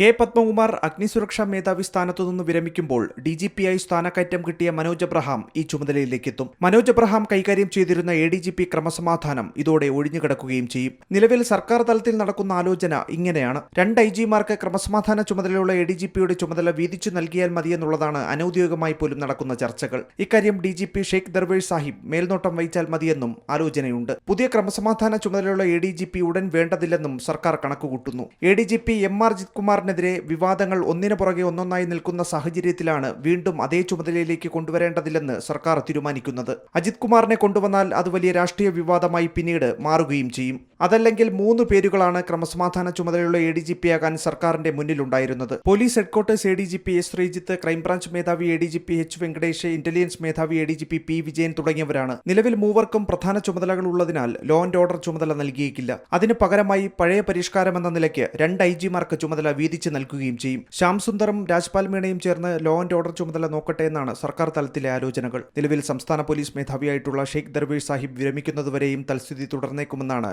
K Padmakumar അഗ്നിസുരക്ഷാ മേധാവി സ്ഥാനത്തു നിന്ന് വിരമിക്കുമ്പോൾ ഡി ജി പി ആയി സ്ഥാനക്കയറ്റം കിട്ടിയ മനോജ് അബ്രഹാം ഈ ചുമതലയിലേക്കെത്തും. മനോജ് അബ്രഹാം കൈകാര്യം ചെയ്തിരുന്ന എ ഡി ജി പി ക്രമസമാധാനം ഇതോടെ ഒഴിഞ്ഞുകിടക്കുകയും ചെയ്യും. നിലവിൽ സർക്കാർ തലത്തിൽ നടക്കുന്ന ആലോചന ഇങ്ങനെയാണ്. രണ്ട് ഐ ജിമാർക്ക് ക്രമസമാധാന ചുമതലയുള്ള എ ഡി ജി പിയുടെ ചുമതല വീതിച്ചു നൽകിയാൽ മതിയെന്നുള്ളതാണ് അനൌദ്യോഗികമായി പോലും നടക്കുന്ന ചർച്ചകൾ. ഇക്കാര്യം D G P Sheikh Darvesh Sahib മേൽനോട്ടം വഹിച്ചാൽ മതിയെന്നും ആലോചനയുണ്ട്. പുതിയ ക്രമസമാധാന ചുമതലയുള്ള എ ഡി ജി പി ഉടൻ വേണ്ടതില്ലെന്നും സർക്കാർ കണക്കുകൂട്ടുന്നു. A D G P M R Jith കുമാറിനെതിരെ വിവാദങ്ങൾ ഒന്നിനു പുറകെ ഒന്നൊന്നായി നിൽക്കുന്ന സാഹചര്യത്തിലാണ് വീണ്ടും അതേ ചുമതലയിലേക്ക് കൊണ്ടുവരേണ്ടതില്ലെന്ന് സർക്കാർ തീരുമാനിക്കുന്നത്. അജിത് കുമാറിനെ കൊണ്ടുവന്നാൽ അത് വലിയ രാഷ്ട്രീയ വിവാദമായി പിന്നീട് മാറുകയും ചെയ്യും. അതല്ലെങ്കിൽ മൂന്ന് പേരുകളാണ് ക്രമസമാധാന ചുമതലയുള്ള എ ഡി ജി പി ആകാൻ സർക്കാരിന്റെ മുന്നിലുണ്ടായിരുന്നത്. Police headquarters A D G P S Sreejith crime branch മേധാവി A D G P H Venkatesh intelligence മേധാവി A D G P P Vijayan തുടങ്ങിയവരാണ്. നിലവിൽ മൂവർക്കും പ്രധാന ചുമതലകൾ ഉള്ളതിനാൽ ലോ ആൻഡ് ഓർഡർ ചുമതല നൽകിയേക്കില്ല. അതിന് പകരമായി പഴയ പരിഷ്കാരം എന്ന നിലയ്ക്ക് രണ്ട് ഐ ജിമാർക്ക് ചുമതല വീതിച്ച് നൽകുകയും ചെയ്യും. ശ്യാം സുന്ദറും രാജ്പാൽ മീണയും ചേർന്ന് ലോ ആൻഡ് ഓർഡർ ചുമതല നോക്കട്ടെ എന്നാണ് സർക്കാർ തലത്തിലെ ആലോചനകൾ. നിലവിൽ സംസ്ഥാന പോലീസ് മേധാവിയായിട്ടുള്ള ഷെയ്ഖ് ദർവേഷ് സാഹിബ് വിരമിക്കുന്നതുവരെയും തൽസ്ഥിതി തുടർന്നേക്കുമെന്നാണ്